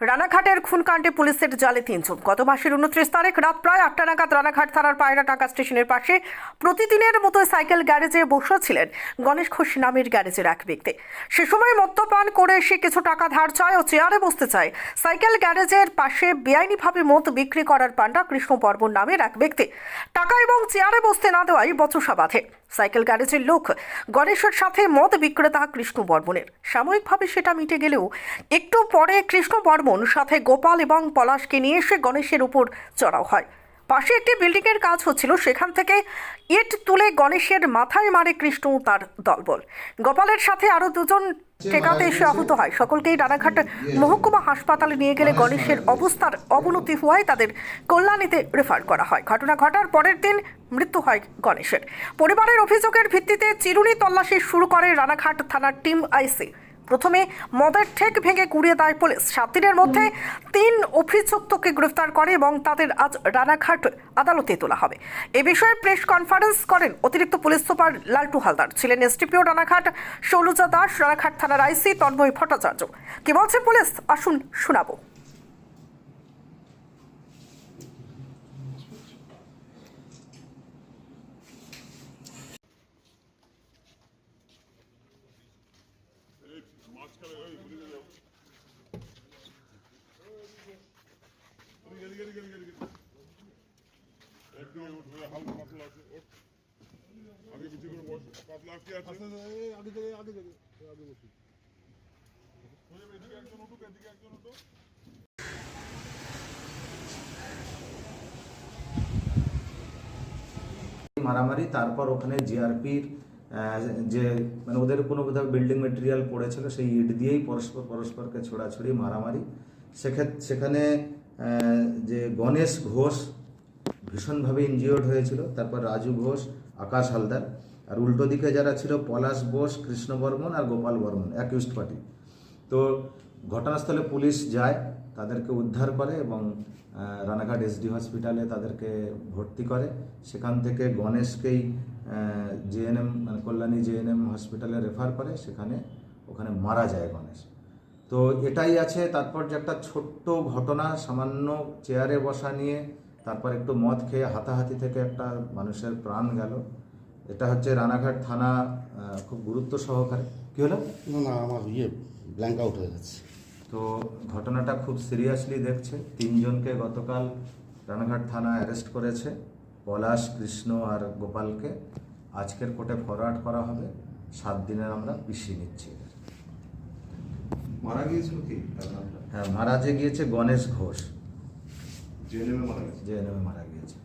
রানাঘাটের খুনকাণ্ডে পুলিশের জালে তিনজন। গত মাসের উনত্রিশ তারিখ রাত প্রায় আটটা নাগাদ রানাঘাট থানার পায়রা টাকা স্টেশনের পাশে প্রতিদিনের মতো সাইকেল গ্যারেজে বসেছিলেন গণেশ ঘোষ নামের গ্যারেজের এক ব্যক্তি। সে সময় মদ্যপান করে সে কিছু টাকা ধার চায় ও চেয়ারে বসতে চায়। সাইকেল গ্যারেজের পাশে বেআইনিভাবে মদ বিক্রি করার পাণ্ডা কৃষ্ণ বর্মন নামের এক ব্যক্তি। টাকা এবং চেয়ারে বসতে না দেওয়াই বচসা বাঁধে। সাইকেল গ্যারেজের লোক গণেশের সাথে মদ বিক্রেতা কৃষ্ণ বর্মনের সাময়িকভাবে সেটা মিটে গেলেও একটু পরে কৃষ্ণ বর্মন সাথে গোপাল এবং পলাশকে নিয়ে এসে গণেশের উপর চড়াও হয়। পাশে একটি বিল্ডিংয়ের কাজ হচ্ছিল, সেখান থেকে ইট তুলে গণেশের মাথায় মারে কৃষ্ণ তার দলবল। গোপালের সাথে আরও দুজন টেকাতে এসে আহত হয়। সকলকেই রানাঘাট মহকুমা হাসপাতালে নিয়ে গেলে গণেশের অবস্থার অবনতি হওয়ায় তাদের কল্যাণীতে রেফার করা হয়। ঘটনা ঘটার পরের দিন মৃত্যু হয় গণেশের। পরিবারের অভিযোগের ভিত্তিতে চিরুনি তল্লাশি শুরু করে রানাঘাট থানার টিম আইসি। প্রথমে মদের ঠেক ভেঙে কুড়িয়ে দেয় পুলিশ। সাত দিনের মধ্যে তিন অভিযুক্তকে গ্রেফতার করে এবং তাদের আজ রানাঘাট আদালতে তোলা হবে। এ বিষয়ে প্রেস কনফারেন্স করেন অতিরিক্ত পুলিশ সুপার লালটু হালদার। ছিলেন এসডিপিও রানাঘাট শৌলজা দাস রানাঘাট থানার আইসি তন্ময় ভট্টাচার্য। কি বলছে পুলিশ? আসুন শোনাবো। মারামারি তারপর ওখানে জিআরপির যে মানে ওদের কোনো কোথাও বিল্ডিং মেটেরিয়াল পড়েছিল, সেই ইট দিয়েই পরস্পর, পরস্পরকে ছোড়াছড়ি, মারামারি। সেখানে যে গণেশ ঘোষ ভীষণভাবে ইনজিওর্ড হয়েছিল, তারপর রাজু ঘোষ, আকাশ হালদার। আর উল্টো দিকে যারা ছিল, পলাশ বোস কৃষ্ণ বর্মন আর গোপাল বর্মন অ্যাকিউস্ড পার্টি তো ঘটনাস্থলে পুলিশ যায়, তাদেরকে উদ্ধার করে এবং রানাঘাট এসডি হসপিটালে তাদেরকে ভর্তি করে। সেখান থেকে গণেশকেই জেএনএম মানে কল্যাণী জেএনএম হসপিটালে রেফার করে। সেখানে ওখানে মারা যায় গণেশ। তো এটাই আছে। তারপর যে একটা ছোট্ট ঘটনা, সামান্য চেয়ারে বসা নিয়ে, তারপর একটু মদ খেয়ে হাতাহাতি থেকে একটা মানুষের প্রাণ গেল। এটা হচ্ছে রানাঘাট থানা খুব গুরুত্ব সহকারে। কী হলো? না, আমার ইয়ে ব্ল্যাঙ্ক আউট হয়ে যাচ্ছে তো ঘটনাটা খুব সিরিয়াসলি দেখছে। তিনজনকে গতকাল রানাঘাট থানা অ্যারেস্ট করেছে পলাশ কৃষ্ণ আর গোপালকে। আজকের কোর্টে ফরওয়ার্ড করা হবে। সাত দিনের আমরা পিছিয়ে নিচ্ছি মারা গিয়েছিল কি? হ্যাঁ মারা যে গিয়েছে গণেশ ঘোষ। জেএনএমে মারা গেছে। যে মারা গিয়েছে।